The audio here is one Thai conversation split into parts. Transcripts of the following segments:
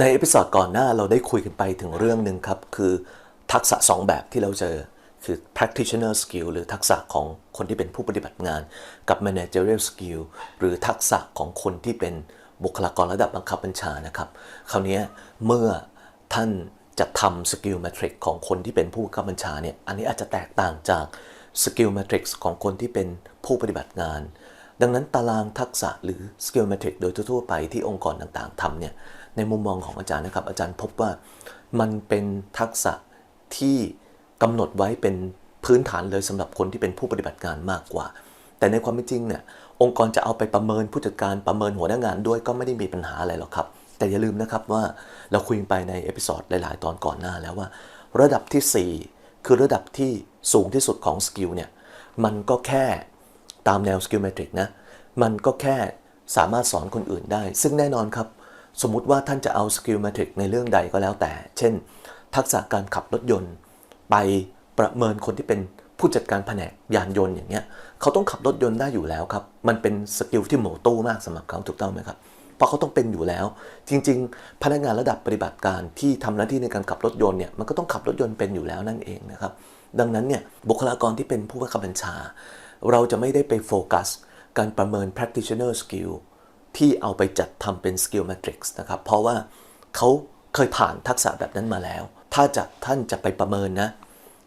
ในเอพิ o d ดก่อนหน้าเราได้คุยกันไปถึงเรื่องหนึ่งครับ คือทักษะ 2 แบบที่เราเจอคือ practitioner skill หรือทักษะของคนที่เป็นผู้ปฏิบัติงาน กับ managerial skill หรือทักษะของคนที่เป็นบุคลากรระดับบังคับบัญชานะครับ คราวนี้เมื่อท่านจะทำ skill matrix ของคนที่เป็นผู้บังคับบัญชาเนี่ยอันนี้อาจจะแตกต่างจาก skill matrix ของคนที่เป็นผู้ปฏิบัติงาน ดังนั้นตารางทักษะหรือ skill matrix โดยทั่วไปที่องค์กรต่างๆทำเนี่ย ในมุมมองของอาจารย์นะครับ อาจารย์พบว่ามันเป็นทักษะที่กำหนดไว้เป็นพื้นฐานเลยสำหรับคนที่เป็นผู้ปฏิบัติงานมากกว่า แต่ในความเป็นจริงเนี่ยองค์กรจะเอาไปประเมินผู้จัดการประเมินหัวหน้างานด้วยก็ไม่ได้มีปัญหาอะไรหรอกครับ แต่อย่าลืมนะครับว่าเราคุยไปในเอพิ o d ดหลาย ๆ ตอนก่อนหน้าแล้วว่า ระดับทีสี่ 4 คือระดับที่สูงที่สุดของสกิลเนี่ยมันก็แค่ตามแนวสกิลเมทริกนะมันก็แค่สามารถสอนคนอื่นได้ ซึ่งแน่นอนครับ สมมุติว่าท่านจะเอาสกิลเมทริกในเรื่องใดก็แล้วแต่ เช่น ทักษะการขับรถยนต์ ไปประเมินคนที่เป็นผู้จัดการแผนกยานยนต์อย่างเงี้ยเขาต้องขับรถยนต์ได้อยู่แล้วครับ มันเป็นสกิลที่หมตู้มากสำหรับเขาถูกต้องไหมครับเพราะเขาต้องเป็นอยู่แล้ว จริง ๆ พนักงานระดับปฏิบัติการที่ทำหน้าที่ในการขับรถยนต์เนี่ยมันก็ต้องขับรถยนต์เป็นอยู่แล้วนั่นเองนะครับ ดังนั้นเนี่ยบุคลากรที่เป็นผู้บังคับบัญชา เราจะไม่ได้ไปโฟกัส การประเมิน practitioner skill ที่เอาไปจัดทำเป็น skill matrix นะครับ เพราะว่าเขาเคยผ่านทักษะแบบนั้นมาแล้ว ถ้าจะท่านจะไปประเมินนะ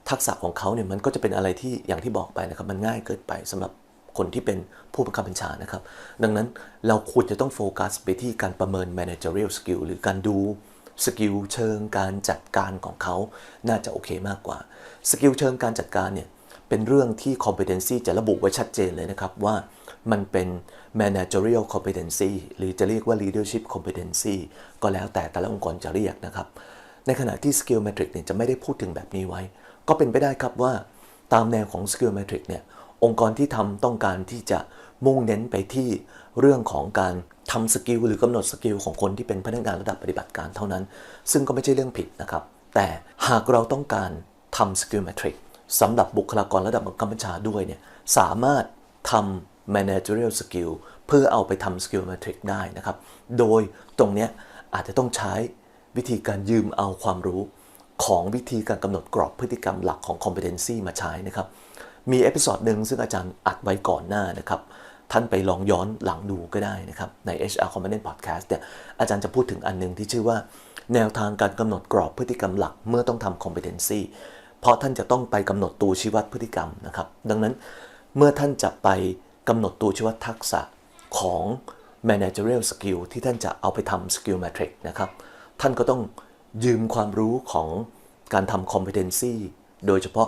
ทักษะของเขาเนี่ยมันก็จะเป็นอะไรที่อย่างที่บอกไปนะครับ มันง่ายเกินไปสำหรับคนที่เป็นผู้บังคับบัญชานะครับ ดังนั้นเราควรจะต้องโฟกัสไปที่การประเมิน managerial skill หรือการดูสกิลเชิงการจัดการของเขา น่าจะโอเคมากกว่า สกิลเชิงการจัดการเนี่ย เป็นเรื่องที่ competency จะระบุไว้ชัดเจนเลยนะครับว่ามันเป็น managerial competency หรือจะเรียกว่า leadership competency ก็แล้วแต่แต่ละองค์กรจะเรียกนะครับ ในขณะที่ skill metric เนี่ยจะไม่ได้พูดถึงแบบนี้ไว้ ก็เป็นไปได้ครับว่าตามแนวของ skill metric เนี่ยองค์กรที่ทำต้องการที่จะมุ่งเน้นไปที่เรื่องของการทำสกิลหรือกำหนดสกิลของคนที่เป็นพนักงานระดับปฏิบัติการเท่านั้น ซึ่งก็ไม่ใช่เรื่องผิดนะครับ แต่หากเราต้องการทำสกิลเมทริก สำหรับบุคลากรระดับบังคับบัญชาด้วยเนี่ยสามารถทำ managerial skill เพื่อเอาไปทำ skill metric ได้นะครับ โดยตรงเนี้ยอาจจะต้องใช้วิธีการยืมเอาความรู้ของวิธีการกำหนดกรอบพฤติกรรมหลักของ competency มาใช้นะครับ มีเอพิโซดหนึ่งซึ่งอาจารย์อัดไว้ก่อนหน้านะครับ ท่านไปลองย้อนหลังดูก็ได้นะครับ ใน HR Component Podcast เนี่ยอาจารย์จะพูดถึงอันหนึงที่ชื่อว่า แนวทางการกำหนดกรอบพฤติกรรมหลักเมื่อต้องทำ competency เพราะท่านจะต้องไปกำหนดตัวชี้วัดพฤติกรรมนะครับ ดังนั้นเมื่อท่านจะไปกำหนดตัวชี้วัดทักษะของ managerial skill ที่ท่านจะเอาไปทำ skill matrix นะครับ ท่านก็ต้องยืมความรู้ของการทำ competency โดยเฉพาะ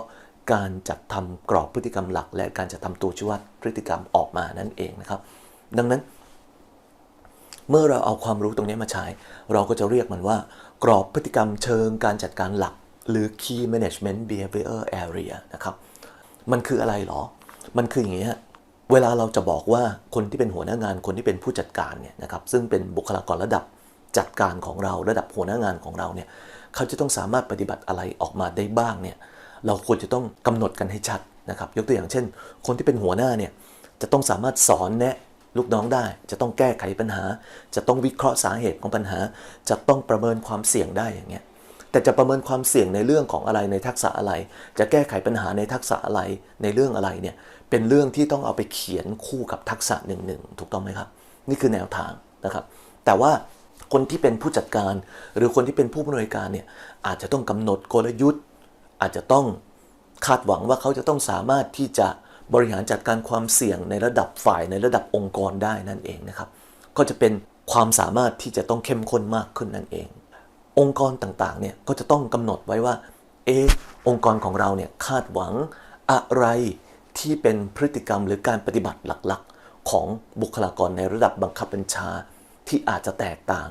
การจัดทำกรอบพฤติกรรมหลัก และการจัดทำตัวชี้วัดพฤติกรรมออกมานั่นเองนะครับ ดังนั้น เมื่อเราเอาความรู้ตรงนี้มาใช้ เราก็จะเรียกมันว่า กรอบพฤติกรรมเชิงการจัดการหลัก หรือ key management behavior area นะครับ มันคืออะไรหรอ มันคืออย่างนี้ฮะเวลาเราจะบอกว่าคนที่เป็นหัวหน้างานคนที่เป็นผู้จัดการเนี่ยนะครับซึ่งเป็นบุคลากรระดับจัดการของเราระดับหัวหน้างานของเราเนี่ยเขาจะต้องสามารถปฏิบัติอะไรออกมาได้บ้างเนี่ยเราควรจะต้องกำหนดกันให้ชัดนะครับ ยกตัวอย่างเช่น คนที่เป็นหัวหน้าเนี่ยจะต้องสามารถสอนแนะลูกน้องได้ จะต้องแก้ไขปัญหา จะต้องวิเคราะห์สาเหตุของปัญหา จะต้องประเมินความเสี่ยงได้อย่างเงี้ย แต่จะประเมินความเสี่ยงในเรื่องของอะไรในทักษะอะไร จะแก้ไขปัญหาในทักษะอะไรในเรื่องอะไรเนี่ยเป็นเรื่องที่ต้องเอาไปเขียนคู่กับทักษะหนึ่งหนึ่งถูกต้องไหมครับ นี่คือแนวทางนะครับ แต่ว่าคนที่เป็นผู้จัดการ หรือคนที่เป็นผู้บริการเนี่ยอาจจะต้องกำหนดกลยุทธ์ อาจจะต้องคาดหวังว่าเขาจะต้องสามารถที่จะบริหารจัดการความเสี่ยงในระดับฝ่ายในระดับองค์กรได้นั่นเองนะครับ ก็จะเป็นความสามารถที่จะต้องเข้มข้นมากขึ้นนั่นเอง องค์กรต่างๆเนี่ยก็จะต้องกำหนดไว้ว่าเออองค์กรของเราเนี่ยคาดหวังอะไรที่เป็นพฤติกรรมหรือการปฏิบัติหลักๆ ของบุคลากรในระดับบังคับบัญชาที่อาจจะแตกต่าง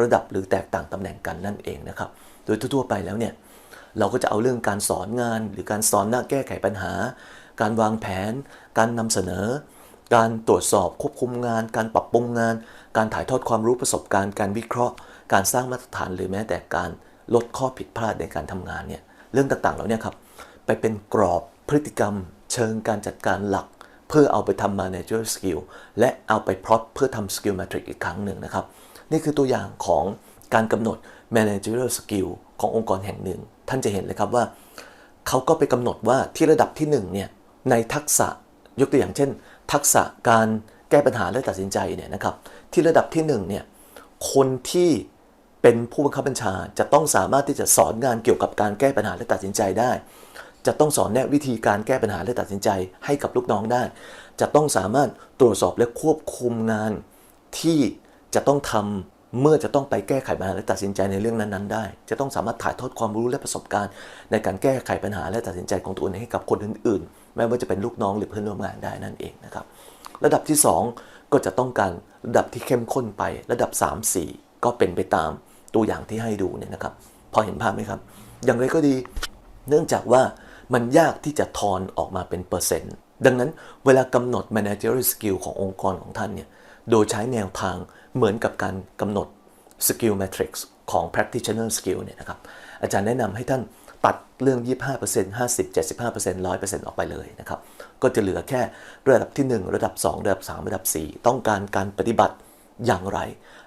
ระดับหรือแตกต่างตำแหน่งกันนั่นเองนะครับ โดยทั่วๆไปแล้วเนี่ยเราก็จะเอาเรื่องการสอนงาน หรือการสอนหน้าแก้ไขปัญหา การวางแผน การนำเสนอ การตรวจสอบควบคุมงาน การปรับปรุงงาน การถ่ายทอดความรู้ประสบการณ์ การวิเคราะห์ การสร้างมาตรฐานหรือแม้แต่การลดข้อผิดพลาดในการทำงานเนี่ยเรื่องต่างๆเหล่านี้ครับไปเป็นกรอบพฤติกรรม เชิงการจัดการหลัก เพื่อเอาไปทำ manager skill และเอาไปพลอตเพื่อทำ skill matrix อีกครั้งหนึ่งนะครับ นี่คือตัวอย่างของการกำหนด managerial skill ขององค์กรแห่งหนึ่ง ท่านจะเห็นเลยครับว่า เขาก็ไปกำหนดว่าที่ระดับที่1เนี่ยในทักษะยกตัวอย่างเช่น ทักษะการแก้ปัญหาและตัดสินใจเนี่ยนะครับที่ระดับที่1เนี่ยคนที่ เป็นผู้บังคับบัญชาจะต้องสามารถที่จะสอนงานเกี่ยวกับการแก้ปัญหาและตัดสินใจได้ จะต้องสอนแนะวิธีการแก้ปัญหาและตัดสินใจให้กับลูกน้องได้ จะต้องสามารถตรวจสอบและควบคุมงานที่จะต้องทำเมื่อจะต้องไปแก้ไขปัญหาและตัดสินใจในเรื่องนั้นๆ ได้ จะต้องสามารถถ่ายทอดความรู้และประสบการณ์ ในการแก้ไขปัญหาและตัดสินใจของตัวเองให้กับคนอื่นๆ ไม่ว่าจะเป็นลูกน้องหรือเพื่อนร่วมงานได้นั่นเองนะครับ ระดับที่ 2 ก็จะต้องการระดับที่เข้มข้นไประดับ 3 4 ก็เป็นไปตาม ตัวอย่างที่ให้ดูเนี่ยนะครับ พอเห็นภาพไหมครับ อย่างไรก็ดี เนื่องจากว่ามันยากที่จะทอนออกมาเป็นเปอร์เซ็นต์ ดังนั้นเวลากำหนด managerial skill ขององค์กรของท่านเนี่ยโดยใช้แนวทางเหมือนกับการกำหนด skill matrix ของ practitioner skill เนี่ยนะครับ อาจารย์แนะนำให้ท่านตัดเรื่อง 25% 50 75% 100%ออกไปเลยนะครับ ก็จะเหลือแค่ระดับที่ 1 ระดับ 2 ระดับ 3 ระดับ 4 ต้องการการปฏิบัติอย่างไร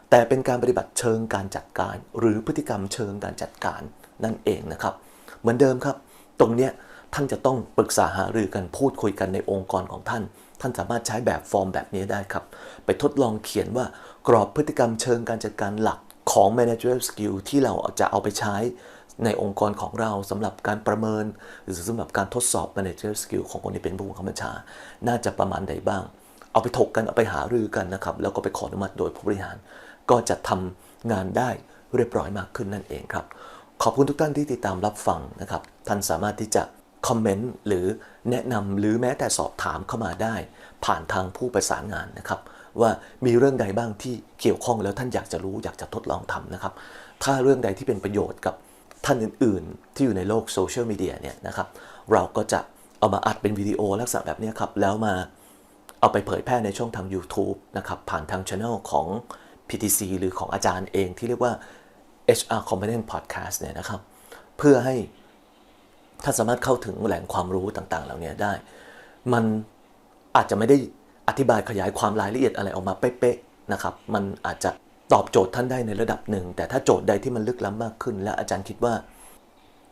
แต่เป็นการปฏิบัติเชิงการจัดการ หรือพฤติกรรมเชิงการจัดการนั่นเองนะครับ เหมือนเดิมครับ ตรงเนี้ยท่านจะต้องปรึกษาหารือกันพูดคุยกันในองค์กรของท่าน ท่านสามารถใช้แบบฟอร์มแบบนี้ได้ครับ ไปทดลองเขียนว่ากรอบพฤติกรรมเชิงการจัดการหลักของ managerial skill ที่เราจะเอาไปใช้ในองค์กรของเราสำหรับการประเมิน หรือสำหรับการทดสอบ managerial skill ของคนที่เป็นผู้บังคับบัญชา น่าจะประมาณใดบ้าง เอาไปถกกัน เอาไปหารือกันนะครับ แล้วก็ไปขออนุมัติโดยผู้บริหาร ก็จะทำงานได้เรียบร้อยมากขึ้นนั่นเองครับ ขอบคุณทุกท่านที่ติดตามรับฟังนะครับ ท่านสามารถที่จะคอมเมนต์หรือแนะนำหรือแม้แต่สอบถามเข้ามาได้ ผ่านทางผู้ประสานงานนะครับ ว่ามีเรื่องใดบ้างที่เกี่ยวข้องแล้วท่านอยากจะรู้อยากจะทดลองทำนะครับ ถ้าเรื่องใดที่เป็นประโยชน์กับท่านอื่นๆ ที่อยู่ในโลกโซเชียลมีเดียเนี่ยนะครับ เราก็จะเอามาอัดเป็นวิดีโอลักษณะแบบนี้ครับ แล้วมาเอาไปเผยแพร่ในช่องทาง YouTube นะครับ ผ่านทาง Channel ของ PTC หรือของอาจารย์เองที่เรียกว่า HR Component Podcast เนี่ยนะครับ เพื่อให้ถ้านสามารถเข้าถึงแหล่งความรู้ต่างๆ เหล่านี้ได้ มันอาจจะไม่ได้อธิบายขยายความรายละเอียดอะไรออกมาเป๊ะๆนะครับ มันอาจจะตอบโจทย์ท่านได้ในระดับหนึ่ง แต่ถ้าโจทย์ใดที่มันลึกล้ำมากขึ้น และอาจารย์คิดว่า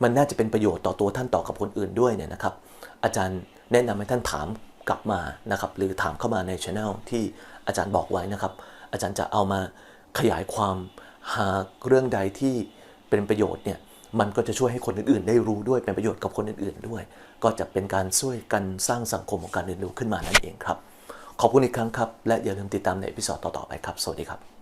มันน่าจะเป็นประโยชน์ต่อตัวท่านต่อกับคนอื่นด้วยเนี่ยนะครับ อาจารย์แนะนำให้ท่านถามกลับมานะครับ หรือถามเข้ามาในช anel ที่อาจารย์บอกไว้นะครับ อาจารย์จะเอามาขยายความหากเรื่องใดที่เป็นประโยชน์เนี่ยมันก็จะช่วยให้คนอื่นๆ ได้รู้ด้วยเป็นประโยชน์กับคนอื่นๆด้วย ก็จะเป็นการช่วยกันสร้างสังคมของการเรียนรู้ขึ้นมานั่นเองครับ ขอบคุณอีกครั้งครับ และอย่าลืมติดตามในพิสอดต่อๆไปครับ สวัสดีครับ